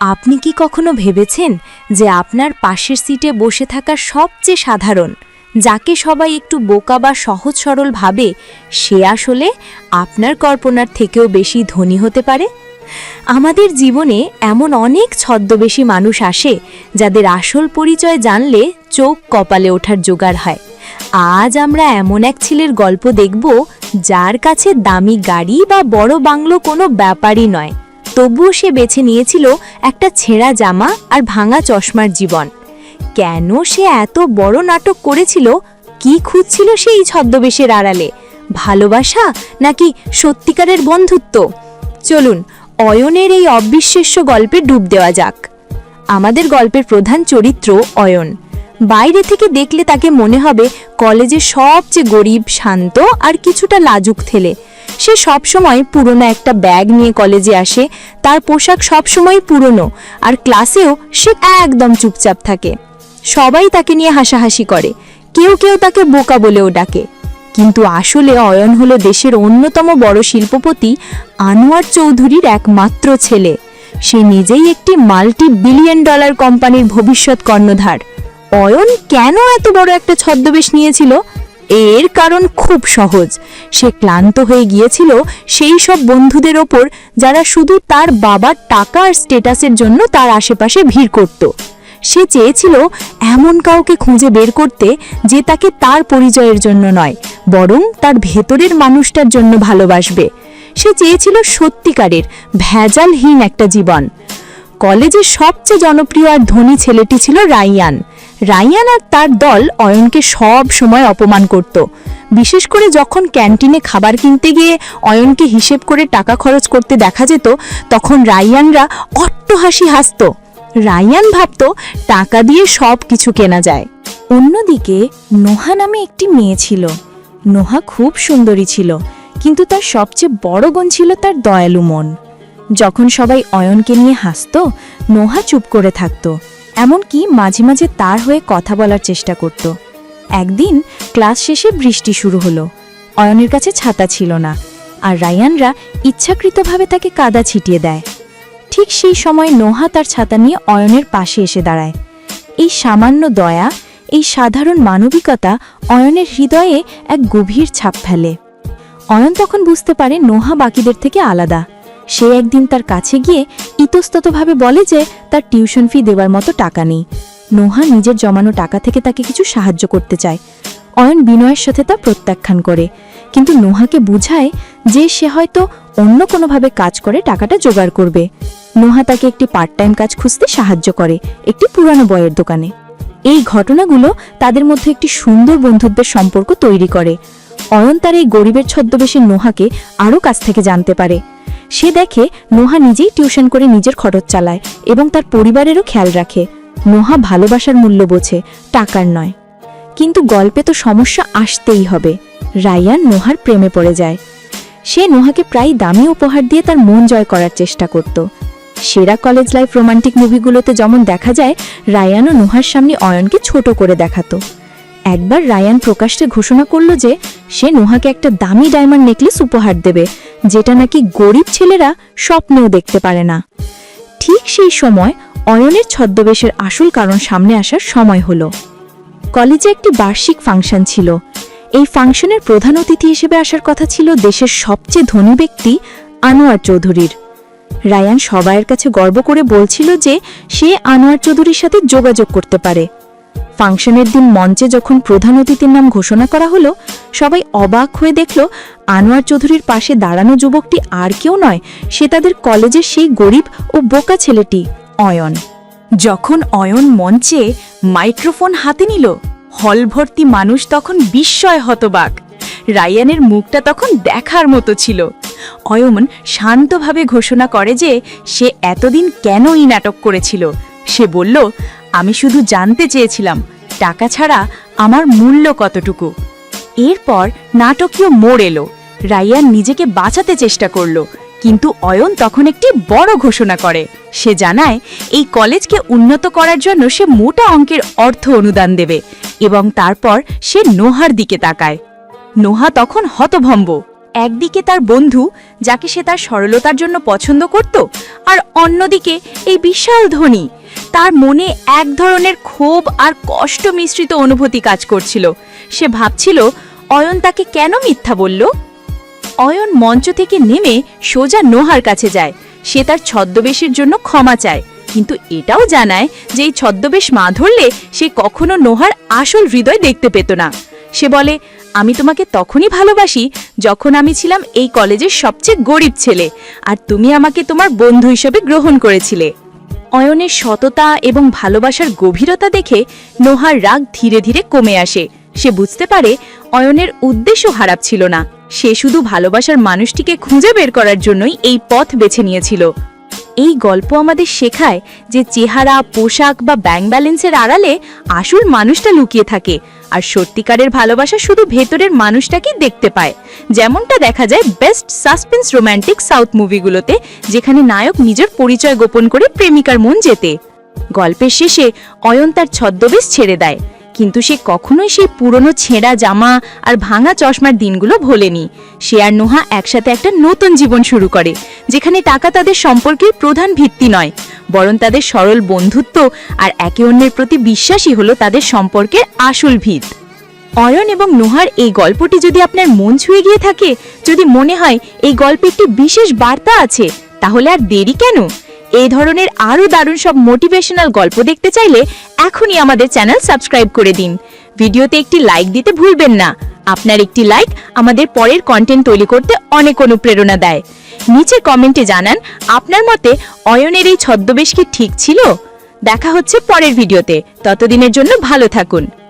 আপনি কি কখনো ভেবেছেন যে আপনার পাশের সিটে বসে থাকা সবচেয়ে সাধারণ, যাকে সবাই একটু বোকা বা সহজ সরল ভাবে, সে আসলে আপনার কল্পনার থেকেও বেশি ধনী হতে পারে? আমাদের জীবনে এমন অনেক ছদ্মবেশী মানুষ আসে, যাদের আসল পরিচয় জানলে চোখ কপালে ওঠার জোগাড় হয়। আজ আমরা এমন এক ছেলের গল্প দেখব, যার কাছে দামি গাড়ি বা বড় বাংলো কোনো ব্যাপারই নয়। তবুও সে বেছে নিয়েছিল একটা ছেঁড়া জামা আর ভাঙা চশমার জীবন। কেন সে এত বড় নাটক করেছিল? কি খুঁজছিল সেই ছদ্মবেশের আড়ালে? ভালোবাসা নাকি সত্যিকারের বন্ধুত্ব? চলুন, অয়নের এই অবিশ্বাস্য গল্পে ডুব দেওয়া যাক। আমাদের গল্পের প্রধান চরিত্র অয়ন। বাইরে থেকে দেখলে তাকে মনে হবে কলেজে সবচেয়ে গরিব, শান্ত আর কিছুটা লাজুক থেলে সে সবসময় পুরনো একটা ব্যাগ নিয়ে কলেজে আসে, তার পোশাক সবসময় পুরনো, আর ক্লাসেও সে একদম চুপচাপ থাকে। সবাই তাকে নিয়ে হাসাহাসি করে, কেউ কেউ তাকে বোকা বলেও ডাকে। কিন্তু আসলে অয়ন হলো দেশের অন্যতম বড় শিল্পপতি আনোয়ার চৌধুরীর একমাত্র ছেলে। সে নিজেই একটি মাল্টি বিলিয়ন ডলার কোম্পানির ভবিষ্যৎ কর্ণধার। অয়ন কেন এত বড় একটা ছদ্মবেশ নিয়েছিল? এর কারণ খুব সহজ। সে ক্লান্ত হয়ে গিয়েছিল সেই সব বন্ধুদের ওপর যারা শুধু তার বাবার টাকা আর স্টেটাসের জন্য তার আশেপাশে ভিড় করত। সে চেয়েছিল এমন কাউকে খুঁজে বের করতে যে তাকে তার পরিচয়ের জন্য নয়, বরং তার ভেতরের মানুষটার জন্য ভালোবাসবে। সে চেয়েছিল সত্যিকারের ভেজালহীন একটা জীবন। কলেজের সবচেয়ে জনপ্রিয় আর ধনী ছেলেটি ছিল রাইয়ান। রাইয়ান আর তার দল অয়নকে সব সময় অপমান করত। বিশেষ করে যখন ক্যান্টিনে খাবার কিনতে গিয়ে অয়নকে হিসেব করে টাকা খরচ করতে দেখা যেত, তখন রাইয়ানরা অট্টহাসি হাসত। রাইয়ান ভাবত, টাকা দিয়ে সব কিছু কেনা যায়। অন্যদিকে নোহা নামে একটি মেয়ে ছিল। নোহা খুব সুন্দরী ছিল, কিন্তু তার সবচেয়ে বড় গুণ ছিল তার দয়ালু মন। যখন সবাই অয়নকে নিয়ে হাসত, নোহা চুপ করে থাকত। এমনকি মাঝে মাঝে তার হয়ে কথা বলার চেষ্টা করত। একদিন ক্লাস শেষে বৃষ্টি শুরু হলো। অয়নের কাছে ছাতা ছিল না, আর রায়ানরা ইচ্ছাকৃতভাবে তাকে কাদা ছিটিয়ে দেয়। ঠিক সেই সময় নোহা তার ছাতা নিয়ে অয়নের পাশে এসে দাঁড়ায়। এই সামান্য দয়া, এই সাধারণ মানবিকতা অয়নের হৃদয়ে এক গভীর ছাপ ফেলে। অয়ন তখন বুঝতে পারে নোহা বাকিদের থেকে আলাদা। সে একদিন তার কাছে গিয়ে ইতস্ততভাবে বলে যে তার টিউশন ফি দেওয়ার মতো টাকা নেই। নোহা নিজের জমানো টাকা থেকে তাকে কিছু সাহায্য করতে চায়। অয়ন বিনয়ের সাথে তা প্রত্যাখ্যান করে। কিন্তু নোহাকে বুঝায় যে সে হয়তো অন্য কোনোভাবে কাজ করে টাকাটা জোগাড় করবে। নোহা তাকে একটি পার্ট টাইম কাজ খুঁজতে সাহায্য করে, একটি পুরানো বইয়ের দোকানে। এই ঘটনাগুলো তাদের মধ্যে একটি সুন্দর বন্ধুত্বের সম্পর্ক তৈরি করে। অয়ন তার এই গরিবের ছদ্মবেশী নোহাকে আরও কাছ থেকে জানতে পারে। সে দেখে নোহা নিজেই টিউশন করে নিজের খরচ চালায় এবং তার পরিবারেরও খেয়াল রাখে। নোহা ভালোবাসার মূল্য বোঝে, টাকার নয়। কিন্তু গল্পে তো সমস্যা আসতেই হবে। রায়ান নোহার প্রেমে পড়ে যায়। সে নোহাকে প্রায় দামি উপহার দিয়ে তার মন জয় করার চেষ্টা করত। সেরা কলেজ লাইফ রোমান্টিক মুভিগুলোতে যেমন দেখা যায়, রায়ানও নোহার সামনে অয়নকে ছোট করে দেখাতো। একবার রায়ান প্রকাশ্যে ঘোষণা করল যে সে নোহাকে একটা দামি ডায়মন্ড নেকলেস উপহার দেবে। যেটা নাকি গরিব ছেলেরা স্বপ্নেও দেখতে পারে না। ঠিক সেই সময় অয়নের ছদ্মবেশের আসল কারণ সামনে আসার সময় হলো। কলেজে একটি বার্ষিক ফাংশন ছিল। এই ফাংশনের প্রধান অতিথি হিসেবে আসার কথা ছিল দেশের সবচেয়ে ধনী ব্যক্তি আনোয়ার চৌধুরীর। রায়ান সবাইয়ের কাছে গর্ব করে বলছিল যে সে আনোয়ার চৌধুরীর সাথে যোগাযোগ করতে পারে। ফাংশনের দিন মঞ্চে যখন প্রধান অতিথির নাম ঘোষণা করা হলো, সবাই অবাক হয়ে দেখল, আনোয়ার চৌধুরীর পাশে দাঁড়ানো যুবকটি আর কেউ নয়, সে তাদের কলেজের সেই গরিব ও বোকা ছেলেটি, অয়ন। যখন অয়ন মঞ্চে মাইক্রোফোন হাতে নিল হল ভর্তি মানুষ তখন বিস্ময় হতবাক। রায়ানের মুখটা তখন দেখার মতো ছিল। অয়ন শান্তভাবে ঘোষণা করে যে সে এতদিন কেন এই নাটক করেছিল। সে বলল আমি শুধু জানতে চেয়েছিলাম, টাকা ছাড়া আমার মূল্য কতটুকু। এরপর নাটকীয় মোড় এলো। রাইয়ান নিজেকে বাঁচাতে চেষ্টা করল, কিন্তু অয়ন তখন একটি বড় ঘোষণা করে। সে জানায়, এই কলেজকে উন্নত করার জন্য সে মোটা অঙ্কের অর্থ অনুদান দেবে এবং তারপর সে নোহার দিকে তাকায়। নোহা তখন হতভম্ব। একদিকে তার বন্ধু, যাকে সে তার সরলতার জন্য পছন্দ করত, আর অন্যদিকে এই বিশাল ধনী তার মনে এক ধরনের ক্ষোভ আর কষ্ট মিশ্রিত অনুভূতি কাজ করছিল। সে ভাবছিল, অয়ন তাকে কেন মিথ্যা বলল? অয়ন মঞ্চ থেকে নেমে সোজা নোহার কাছে যায়। সে তার ছদ্মবেশের জন্য ক্ষমা চায়। কিন্তু এটাও জানায় যে এই ছদ্মবেশ মা ধরলে সে কখনো নোহার আসল হৃদয় দেখতে পেত না। সে বলে, আমি তোমাকে তখনই ভালোবাসি যখন আমি ছিলাম এই কলেজের সবচেয়ে গরিব ছেলে, আর তুমি আমাকে তোমার বন্ধু হিসেবে গ্রহণ করেছিলে। অয়নের সততা এবং ভালোবাসার গভীরতা দেখে নোহার রাগ ধীরে ধীরে কমে আসে। সে বুঝতে পারে অয়নের উদ্দেশ্য হারাপ ছিল না। সে শুধু ভালোবাসার মানুষটিকে খুঁজে বের করার জন্যই এই পথ বেছে নিয়েছিল। এই গল্প আমাদের শেখায় যে চেহারা, পোশাক বা ব্যাংক ব্যালেন্সের আড়ালে আসল মানুষটা লুকিয়ে থাকে। আর সত্যিকারের ভালোবাসা শুধু ভেতরের মানুষটাকেই দেখতে পায়। যেমনটা দেখা যায় বেস্ট সাসপেন্স রোম্যান্টিক সাউথ মুভিগুলোতে, যেখানে নায়ক নিজের পরিচয় গোপন করে প্রেমিকার মন যেতে গল্পের শেষে অয়ন তার ছদ্মবেশ ছেড়ে দেয়। কিন্তু সে কখনোই সেই পুরনো ছেঁড়া জামা আর ভাঙা চশমার দিনগুলো ভোলেনি। সে আর নোহা একসাথে একটা নতুন জীবন শুরু করে, যেখানে টাকা তাদের সম্পর্কের প্রধান ভিত্তি নয়, বরং তাদের সরল বন্ধুত্ব আর একে অন্যের প্রতি বিশ্বাসই হলো তাদের সম্পর্কের আসল ভিত। অয়ন এবং নোহার এই গল্পটি যদি আপনার মন ছুঁয়ে গিয়ে থাকে, যদি মনে হয় এই গল্পে একটি বিশেষ বার্তা আছে, তাহলে আর দেরি কেন? এই ধরনের আরও দারুণ সব মোটিভেশনাল গল্প দেখতে চাইলে এখনই আমাদের চ্যানেল সাবস্ক্রাইব করে দিন। ভিডিওতে একটি লাইক দিতে ভুলবেন না। আপনার একটি লাইক আমাদের পরের কন্টেন্ট তৈরি করতে অনেক অনুপ্রেরণা দেয়। নিচে কমেন্টে জানান, আপনার মতে অয়নের এই ছদ্মবেশ কি ঠিক ছিল? দেখা হচ্ছে পরের ভিডিওতে ততদিনের জন্য ভালো থাকুন।